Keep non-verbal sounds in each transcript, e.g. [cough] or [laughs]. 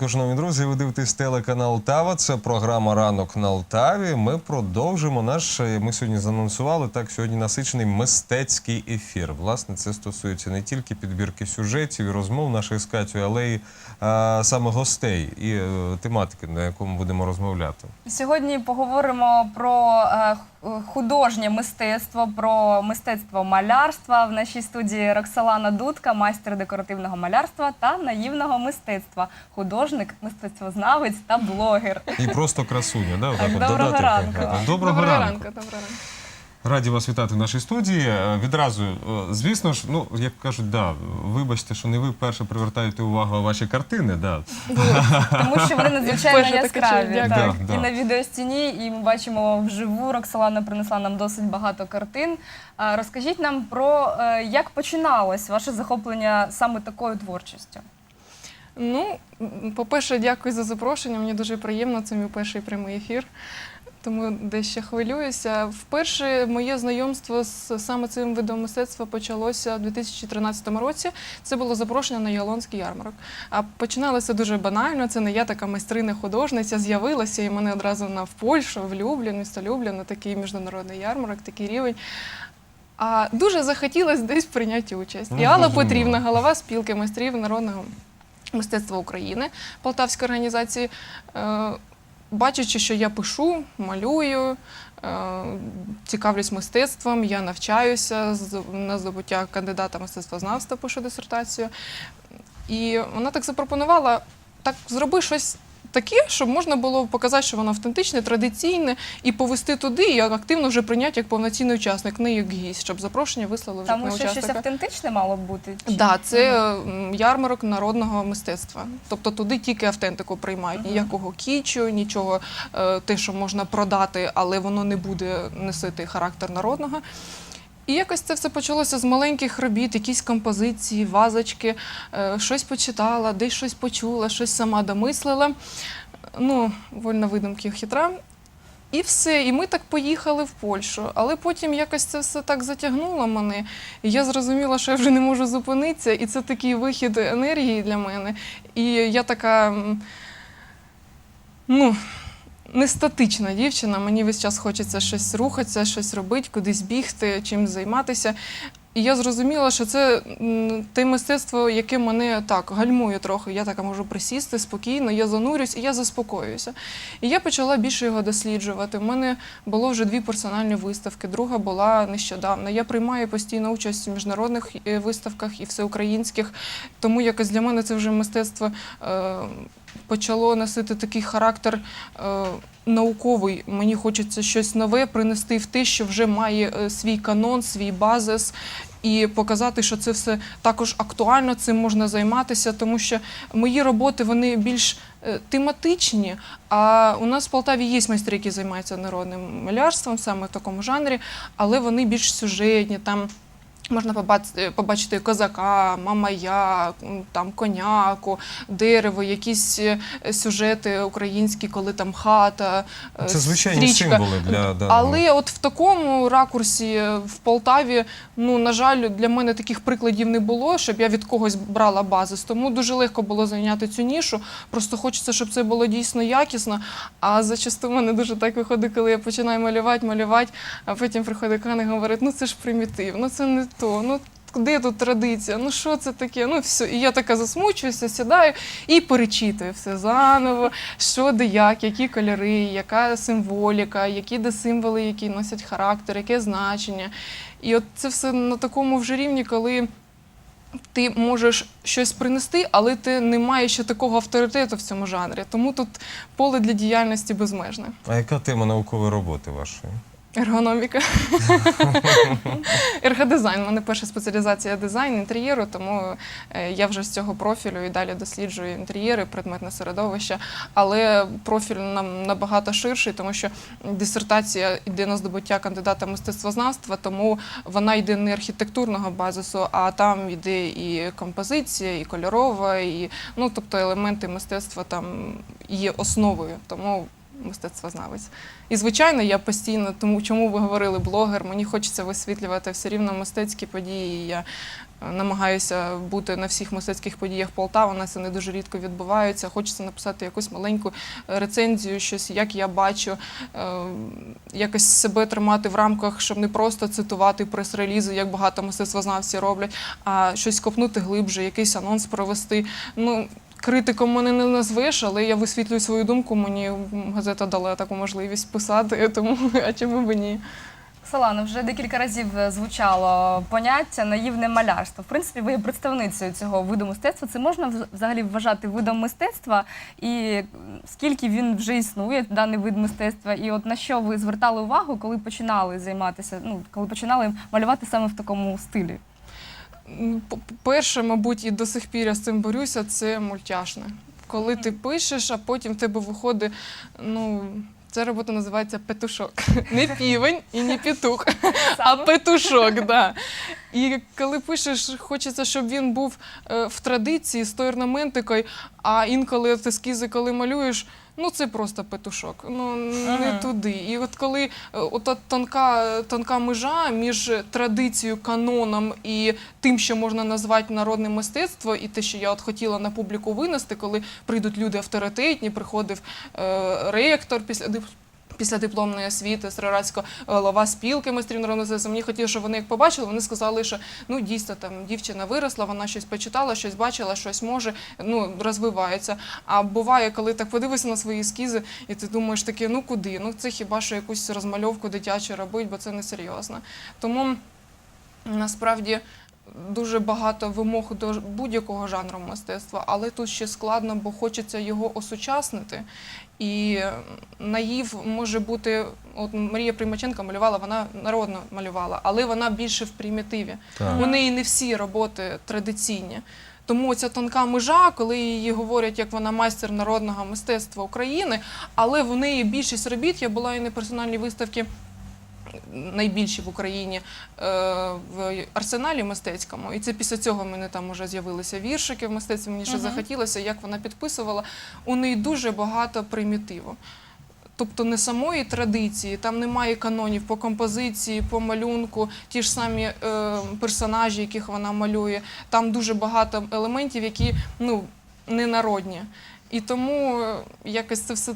ранку, шановні друзі. Ви дивитесь телеканал Тава. Це програма Ранок на Алтаві. Ми продовжимо наш. е, Ми сьогодні занонсували так. Сьогодні насичений мистецький ефір. Власне, це стосується не тільки підбірки сюжетів і розмов наших з Катю, але й а, саме гостей і е, тематики, на якому будемо розмовляти. Сьогодні поговоримо про е, художнє мистецтво, про мистецтво малярства. В нашій студії Роксолана Дудка, майстер декоративного малярства та наївного мистецтва, художник, мистецтвознавець та блогер. І просто красуня. Да? Отак от Доброго додати. ранку. Доброго, Доброго ранку. ранку, доброго ранку. Раді вас вітати в нашій студії. Е, Відразу, е, звісно ж, ну як кажуть, да, вибачте, що не ви перше привертаєте увагу ваші картини. Да. Тому що вони надзвичайно Вперше таке яскраві. чую, Так. Да, І да. на відеостіні, і ми бачимо вживу. Роксолана принесла нам досить багато картин. А Розкажіть нам про е, як починалось ваше захоплення саме такою творчістю. Ну, по-перше, дякую за запрошення. Мені дуже приємно. Це мій перший прямий ефір. Тому дещо хвилююся. Вперше моє знайомство з саме цим видом мистецтва почалося у 2013 році. Це було запрошення на Ялонський ярмарок. А починалося дуже банально. Це не я така майстриня художниця з'явилася і мене одразу на в Польщу, в Люблін, місто Люблін, на такий міжнародний ярмарок, такий рівень. А дуже захотілося десь прийняти участь. Ну, І Алла. Петрівна, голова спілки майстрів народного мистецтва України Полтавської організації. Е, Бачачи, що я пишу, малюю, е, цікавлюсь мистецтвом, я навчаюся на здобуття кандидата мистецтвознавства, пишу дисертацію. І вона так запропонувала: так зроби щось таке, щоб можна було показати, що воно автентичне, традиційне, і повести туди, і активно вже прийняти як повноцінний учасник, не як гість, щоб запрошення вислали вже Там на ще щось автентичне мало б бути? чи- Да, це м, ярмарок народного мистецтва. Тобто туди тільки автентику приймають. Ніякого кічу, нічого е, те, що можна продати, але воно не буде носити характер народного. І якось це все почалося з маленьких робіт, якісь композиції, вазочки, е, щось почитала, десь щось почула, щось сама домислила. Ну, вольна видумки хитра. І все, і ми так поїхали в Польщу. Але потім якось це все так затягнуло мене. І я зрозуміла, що я вже не можу зупинитися, і це такий вихід енергії для мене. І я така, ну, не статична дівчина. Мені весь час хочеться щось рухатися, щось робити, кудись бігти, чимось займатися. І я зрозуміла, що це те мистецтво, яке мене так гальмує трохи. Я така можу присісти спокійно, я занурюсь і я заспокоююся. І я почала більше його досліджувати. У мене було вже дві персональні виставки, друга була нещодавно. Я приймаю постійно участь в міжнародних е, виставках і всеукраїнських, тому якось для мене це вже мистецтво е, почало носити такий характер. Е, Науковий, мені хочеться щось нове принести в те, що вже має е, свій канон, свій базис, і показати, що це все також актуально, цим можна займатися, тому що мої роботи вони більш е, тематичні. А у нас в Полтаві є майстри, які займаються народним малярством, саме в такому жанрі, але вони більш сюжетні. Там можна побачити, побачити козака, мамая, там коняку, дерево, якісь е, сюжети українські, коли там хата. е, Це звичайні стрічка. символи для даного. Але от в такому ракурсі е, в Полтаві, ну на жаль, для мене таких прикладів не було, щоб я від когось брала базис. Тому дуже легко було зайняти цю нішу. Просто хочеться, щоб це було дійсно якісно. А зачасту в мене дуже так виходить, коли я починаю малювати, малювати, а потім приходить Кан і говорить, ну це ж примітив, ну це не то. Ну де тут традиція? Ну що це таке? Ну все. І я така засмучуюся, сідаю і перечитую все заново, що де як, які кольори, яка символіка, які де символи, які носять характер, яке значення. І от це все на такому вже рівні, коли. Ти можеш щось принести, але ти не маєш ще такого авторитету в цьому жанрі. Тому тут поле для діяльності безмежне. А яка тема наукової роботи вашої? Ергономіка. [laughs] Ергодизайн. У мене перша спеціалізація дизайн інтер'єру, тому е, я вже з цього профілю і далі досліджую інтер'єри, предметне середовище. Але профіль нам набагато ширший, тому що дисертація йде на здобуття кандидата мистецтвознавства, тому вона йде не архітектурного базису, а там йде і композиція, і кольорова, і ну тобто елементи мистецтва там є основою. Тому мистецтвознавець. І звичайно, я постійно, тому чому ви говорили блогер, мені хочеться висвітлювати все рівно мистецькі події. Я е, намагаюся бути на всіх мистецьких подіях Полтави. У нас не дуже рідко відбувається. Хочеться написати якусь маленьку е, рецензію, щось як я бачу, е, якось себе тримати в рамках, щоб не просто цитувати прес-релізи, як багато мистецтвознавці роблять, а щось копнути глибше, якийсь анонс провести. Ну, Критиком мене не назвеш, але я висвітлюю свою думку. Мені газета дала таку можливість писати, [laughs] тому а чому б ні? Оксалана, вже декілька разів е, звучало поняття наївне малярство. В принципі, ви є представницею цього виду мистецтва. Це можна взагалі вважати видом мистецтва? І скільки він вже існує, даний вид мистецтва? І от на що ви звертали увагу, коли починали займатися, ну коли починали малювати саме в такому стилі? Перше, мабуть, і до сих пір я з цим борюся, це мультяшне. Коли ти пишеш, а потім в тебе виходить, ну. Ця робота називається петушок. [laughs] Не півень і не петух, а петушок, да. І коли пишеш, хочеться, щоб він був е, в традиції з тою орнаментикою, а інколи ескізи, коли малюєш, ну це просто петушок. Ну не Ага. туди. І от коли е, ота тонка, тонка межа між традицією, каноном і тим, що можна назвати народне мистецтво, і те, що я от хотіла на публіку винести, коли прийдуть люди авторитетні, приходив е, ректор після Після дипломної освіти Срирацько голова спілки майстрів народного мистецтва. Мені хотілося, щоб вони як побачили, вони сказали, що ну дійсно там дівчина виросла, вона щось почитала, щось бачила, щось може, ну розвивається. А буває, коли так подивишся на свої ескізи, і ти думаєш таке, ну куди? Ну це хіба що якусь розмальовку дитячу робить, бо це не серйозно. Тому насправді. Дуже багато вимог до будь-якого жанру мистецтва, але тут ще складно, бо хочеться його осучаснити. І наїв може бути, от Марія Примаченко малювала, вона народно малювала, але вона більше в примітиві. Так. У неї не всі роботи традиційні. Тому ця тонка межа, коли її говорять, як вона майстер народного мистецтва України, але в неї більшість робіт, я була і на персональній виставці. Найбільші в Україні е, в арсеналі мистецькому, і це після цього в мене там вже з'явилися віршики в мистецтві. Мені ще Мгм. захотілося, як вона підписувала. У неї дуже багато примітиву. Тобто не самої традиції, там немає канонів по композиції, по малюнку, ті ж самі е, персонажі, яких вона малює. Там дуже багато елементів, які ну, не народні. І тому е, якось це все.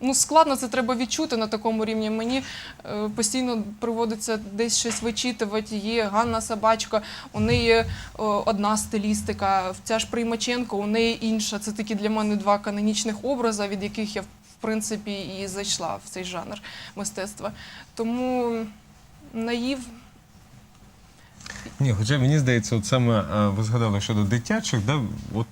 Ну, складно це треба відчути на такому рівні. Мені е, постійно приводиться десь щось вичитувати. Є Ганна Собачка, у неї е, одна стилістика, ця ж Приймаченко, у неї інша. Це такі для мене два канонічних образи, від яких я в принципі і зайшла в цей жанр мистецтва. Тому наїв Ні, хоча мені здається, от саме е, ви згадали щодо дитячих, да, от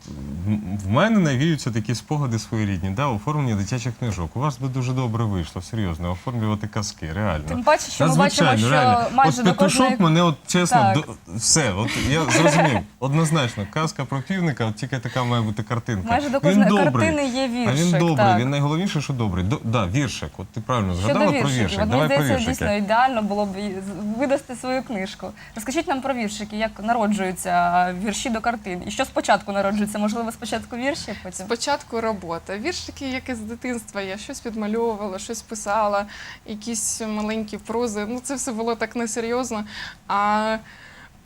в мене навіються такі спогади своєрідні, да, оформлення дитячих книжок. У вас би дуже добре вийшло, серйозно, оформлювати казки, реально. Тим паче, що ми бачимо, що реально. майже от до петушок кожної мене, от чесно, до, все, от я зрозумів, однозначно, казка про півника, от тільки така має бути картинка. майже до Він кожної добрий. картини є А він добрий, так. він найголовніше, що добрий. До, да, віршик. От ти правильно згадала про віршик. от мені про здається, віршики. дійсно ідеально було б видасти свою книжку. Розкажіть нам про віршики, як народжуються вірші до картин. І що спочатку народжується? Можливо, спочатку вірші, потім. Спочатку робота. Віршики, як із дитинства, я щось підмальовувала, щось писала, якісь маленькі прози. Ну, це все було так несерйозно. А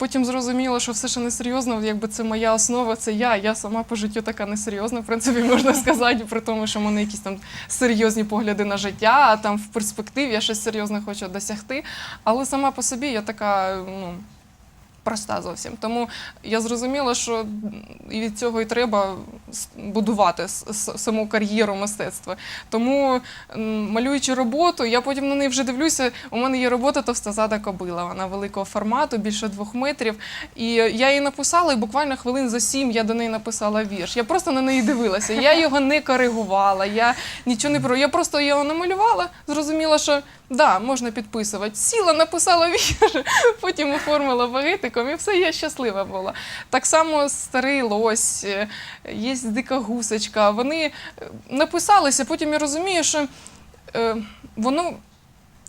потім зрозуміло, що все, що несерйозно, якби це моя основа, це я. Я сама по життю така несерйозна, в принципі, [laughs] можна сказати, при тому, що в мене якісь там серйозні погляди на життя, а там в перспективі я щось серйозне хочу досягти. Але сама по собі я така, ну. Проста зовсім. Тому я зрозуміла, що і від цього і треба будувати саму кар'єру мистецтва. Тому, малюючи роботу, я потім на неї вже дивлюся. У мене є робота товстозада кобила. Вона великого формату, більше двох метрів. І я її написала, і буквально хвилин за сім я до неї написала вірш. Я просто на неї дивилася. Я його не коригувала, я нічого не про. Я просто його намалювала, зрозуміла, що да, можна підписувати. Сіла, написала вірш, потім оформила багетиком, і все, я щаслива була. Так само старий лось, е, є дика гусочка. Вони е, написалися, потім я розумію, що е, воно.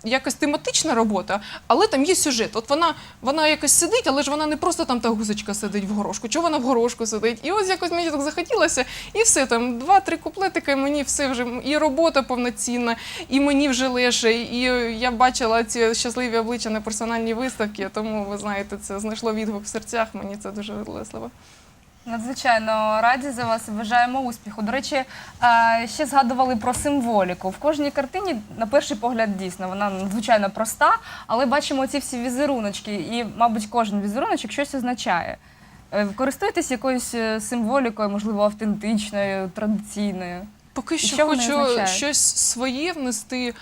Якось тематична робота, але там є сюжет. От вона, вона якось сидить, але ж вона не просто там та гусочка сидить в горошку. Чого вона в горошку сидить? І ось якось мені так захотілося, і все там два-три куплетики. Мені все вже і робота повноцінна, і мені вже легше. І я бачила ці щасливі обличчя на персональній виставці. Тому ви знаєте, це знайшло відгук в серцях. Мені це дуже влесливо. Надзвичайно раді за вас бажаємо успіху. До речі, ще згадували про символіку. В кожній картині, на перший погляд, дійсно, вона надзвичайно проста, але бачимо ці всі візеруночки, і, мабуть, кожен візеруночок щось означає. Е, Користуєтесь якоюсь е, символікою, можливо, автентичною, традиційною. Поки що що хочу щось своє внести.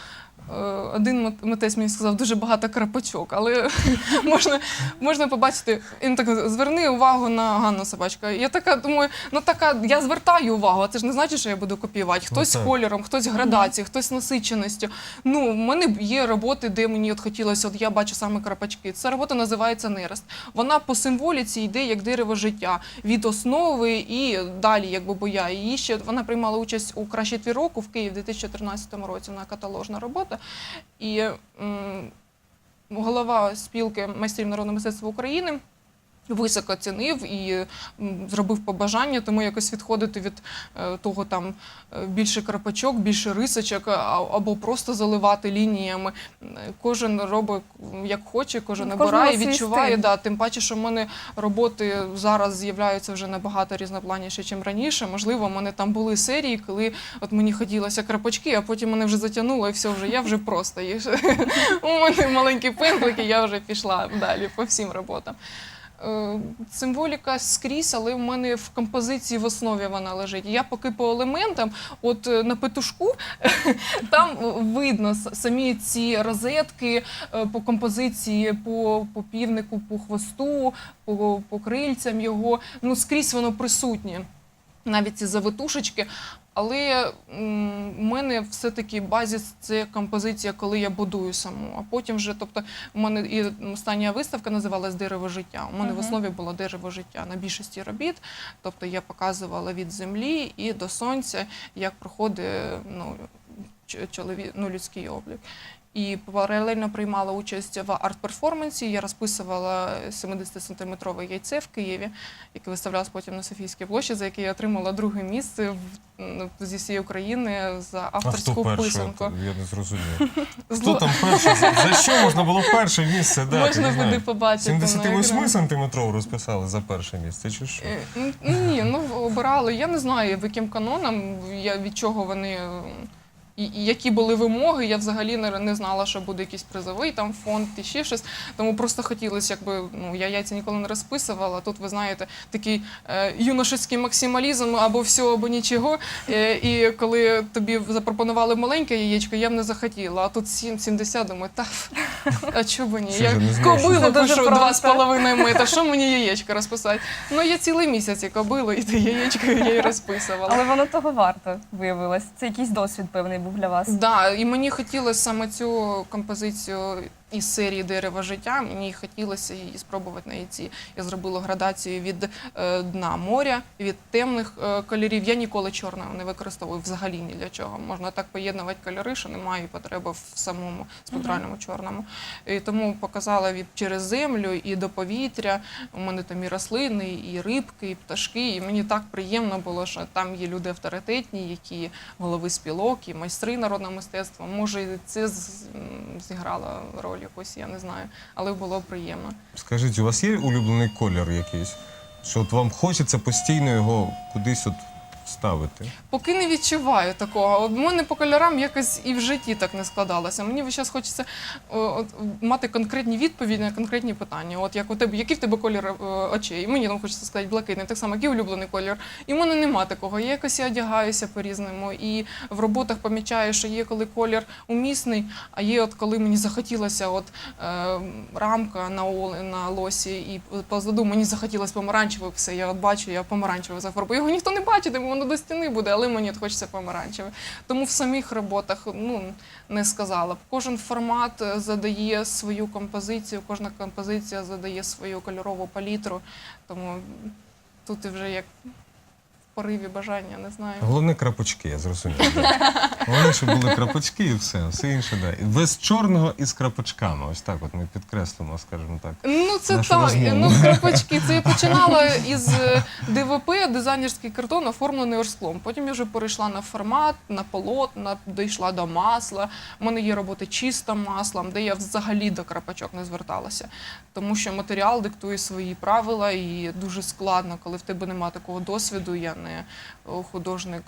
Е, Один мит- митець мені сказав дуже багато крапочок, але [laughs] можна, можна побачити. Він так зверни увагу на Ганну собачка. Я така думаю, ну така я звертаю увагу, а це ж не значить, що я буду копіювати. Хтось так. кольором, хтось градацією, хтось насиченістю. Ну, в мене є роботи, де мені от хотілося, от я бачу саме крапочки. Ця робота називається Нерест. Вона по символіці йде як дерево життя від основи і далі, якби бо я. Її ще вона приймала участь у кращій твір року в Києві в 2013 році. Вона каталожна робота. І м, голова спілки майстрів народного мистецтва України. Високо цінив і зробив побажання, тому якось відходити від е, того там е, більше крапачок, більше рисочок, або просто заливати лініями. Кожен робить як хоче, кожен обирає, відчуває. Да, тим паче, що в мене роботи зараз з'являються вже набагато різнопланніше, ніж раніше. Можливо, в мене там були серії, коли от мені хотілося крапочки, а потім мене вже затягнуло, і все вже я вже просто є. [laughs] У мене маленькі пензлики, я вже пішла далі по всім роботам. Е, Символіка скрізь, але в мене в композиції в основі вона лежить. Я поки по елементам, от е, на петушку, [laughs] там видно самі ці розетки е, по композиції, по, по півнику, по хвосту, по, по крильцям його. Ну, скрізь воно присутнє. Навіть ці завитушечки. Але в мене все-таки базіс це композиція, коли я будую саму. А потім вже, тобто, в мене і остання виставка називалась Дерево життя. У мене в основі було дерево життя на більшості робіт. Тобто я показувала від землі і до сонця, як проходить ну, чоловік, ну, людський облік. І паралельно приймала участь в арт-перформансі. Я розписувала 70-сантиметрове яйце в Києві, яке виставлялось потім на Софійській площі, за яке я отримала друге місце в, м, зі всієї України за А хто авторську перший? писанку. Я не зрозумів. [laughs] Хто там перший? За що можна було перше місце дати? Можна буде побачити. на 78 екрані. сантиметров розписали за перше місце, чи що? Е, Ні, ну обирали. Я не знаю, в яким канонам, я, від чого вони. І, і які були вимоги, я взагалі не, не знала, що буде якийсь призовий там фонд і ще щось. Тому просто хотілося, якби ну я яйця ніколи не розписувала. Тут ви знаєте, такий е, юношеський максималізм або все, або нічого. Е, і коли тобі запропонували маленьке яєчко, я б не захотіла. А тут 7,70, думаю, та а чого ні? Я кобилу Дуже пишу два з половиною метра. Що мені яєчко розписати? Ну я цілий місяць і кобилу, і те яєчко я її розписувала. Але воно того варто виявилось. Це якийсь досвід певний був для вас. Да, і мені хотілося саме цю композицію із серії Дерева життя. Мені хотілося її спробувати на яйці. Я зробила градацію від е, дна моря, від темних е, кольорів. Я ніколи чорного не використовую взагалі ні для чого. Можна так поєднувати кольори, що немає потреби в самому спектральному чорному. І тому показала від через землю і до повітря. У мене там і рослини, і рибки, і пташки. І мені так приємно було, що там є люди авторитетні, які голови спілок, і майстри народного мистецтва. Може, це зіграло роль якусь, я не знаю, але було приємно. Скажіть, у вас є улюблений колір якийсь? Що от вам хочеться постійно його кудись от ставити? Поки не відчуваю такого. В мене по кольорам якось і в житті так не складалося. Мені час хочеться о, от, мати конкретні відповіді на конкретні питання. От як у тебе, який в тебе колір е, очей? Мені там хочеться сказати блакитний, так само, який улюблений колір. І в мене нема такого. Я якось і одягаюся по-різному. І в роботах помічаю, що є коли колір умісний, а є от коли мені захотілося от е, рамка на на лосі, і позаду мені захотілося помаранчевий, все. Я от бачу, я помаранчевий зафарбую. Його ніхто не бачить, бо воно до стіни буде, але мені хочеться помаранчеве. Тому в самих роботах ну не сказала б. Кожен формат е, задає свою композицію, кожна композиція задає свою кольорову палітру. Тому тут вже як пориві бажання, не знаю. Головне крапочки, я зрозумів. Вони ще були крапочки і все, все інше, да. Без чорного і з крапочками. Ось так от ми підкреслимо, скажімо так. Ну, це Нашу так, розмову. ну крапочки. Це я починала із е, ДВП, дизайнерський картон, оформлений орсклом. Потім я вже перейшла на формат, на полотна, дійшла до масла. У мене є роботи чисто маслом, де я взагалі до крапочок не зверталася. Тому що матеріал диктує свої правила, і дуже складно, коли в тебе немає такого досвіду. Я не е, художник.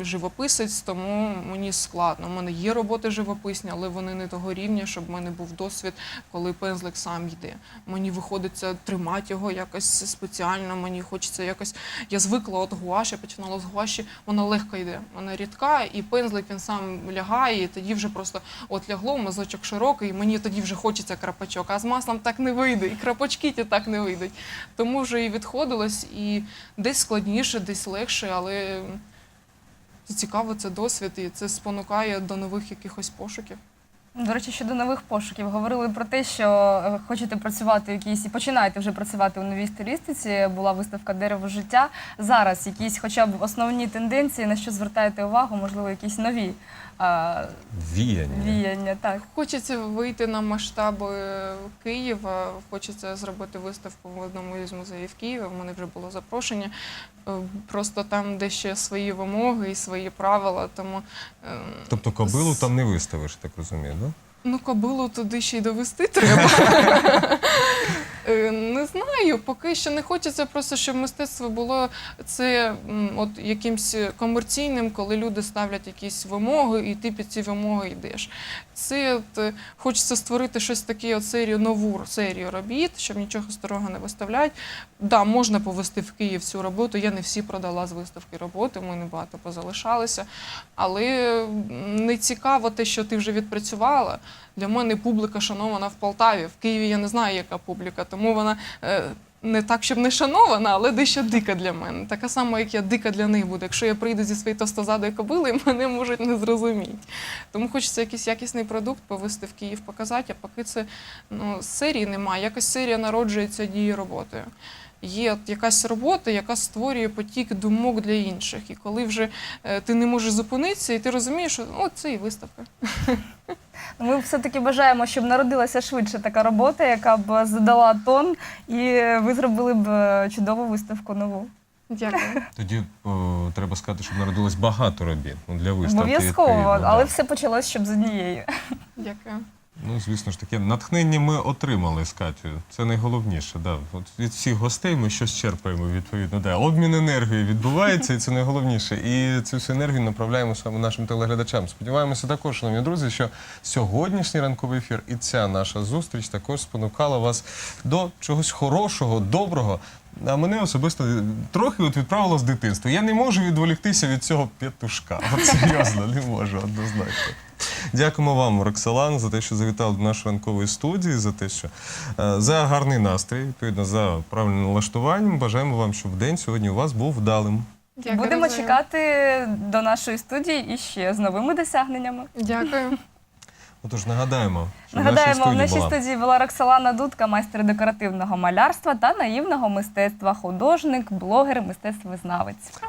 Живописець, тому мені складно. У мене є роботи живописні, але вони не того рівня, щоб в мене був досвід, коли пензлик сам йде. Мені виходиться тримати його якось спеціально. Мені хочеться якось. Я звикла от гуаш, я починала з гуаші, вона легко йде. Вона рідка, і пензлик він сам лягає, і тоді вже просто от лягло, мазочок широкий, і мені тоді вже хочеться крапочок. А з маслом так не вийде, і крапочки ті так не вийдуть. Тому вже і відходилось, і десь складніше, десь легше, але. Це цікаво, це досвід, і це спонукає до нових якихось пошуків. До речі, щодо нових пошуків, говорили про те, що е, хочете працювати в якійсь і починаєте вже працювати у новій стилістиці. Була виставка Дерево життя. Зараз якісь, хоча б основні тенденції, на що звертаєте увагу, можливо, якісь нові а, Віяння. віяння. Так. Хочеться вийти на масштаби Києва. Хочеться зробити виставку в одному із музеїв Києва. У мене вже було запрошення. Е, Просто там, де ще свої вимоги і свої правила. Тому е, Тобто кобилу там не виставиш, так розумію, да? ну кобилу туди ще й довести [laughs] треба. Е, Не знаю, поки що не хочеться просто, щоб мистецтво було це от якимсь комерційним, коли люди ставлять якісь вимоги, і ти під ці вимоги йдеш. Це от, е, хочеться створити щось таке, от серію, нову серію робіт, щоб нічого старого не виставляють. Да, можна повести в Київ цю роботу. Я не всі продала з виставки роботи, ми небагато позалишалися. Але не цікаво те, що ти вже відпрацювала. Для мене публіка шанована в Полтаві. В Києві я не знаю, яка публіка, тому вона е, не так, щоб не шанована, але дещо дика для мене. Така сама, як я дика для них буде. Якщо я прийду зі своєю тостозадою кобили, [laughs] мене можуть не зрозуміти. Тому хочеться якийсь якісний продукт повести в Київ, показати, а поки це ну, серії немає. Якось серія народжується однією роботою. Є якась робота, яка створює потік думок для інших. І коли вже е, ти не можеш зупинитися, і ти розумієш, що о, це і виставка. [laughs] Ми все-таки бажаємо, щоб народилася швидше така робота, яка б задала тон, і ви зробили б е, чудову виставку нову. Дякую. [laughs] Тоді о, треба сказати, щоб народилось багато робіт ну, для виставки. Обов'язково, відповідно, але да. все почалось щоб з однієї. Дякую. Ну, звісно ж таке, натхнення ми отримали з Катю. Це найголовніше. Да. От від всіх гостей ми щось черпаємо, відповідно. Да. Обмін енергії відбувається, і це найголовніше. І цю всю енергію направляємо саме нашим телеглядачам. Сподіваємося також, шановні друзі, що сьогоднішній ранковий ефір і ця наша зустріч також спонукала вас до чогось хорошого, доброго. А мене особисто трохи от відправило з дитинства. Я не можу відволіктися від цього п'ятушка. От серйозно, не можу однозначно. Дякуємо вам, Роксолан, за те, що завітали до нашої ранкової студії, за те, що е, за гарний настрій, відповідно, за правильне налаштування. Бажаємо вам, щоб день сьогодні у вас був вдалим. Дякую. Будемо чекати до нашої студії іще з новими досягненнями. Дякую. [laughs] Отож, нагадаємо, що Нагадаємо, в нашій нашій студії була студії була Роксолана Дудка, майстер декоративного малярства та наївного мистецтва, художник, блогер, мистецтвознавець.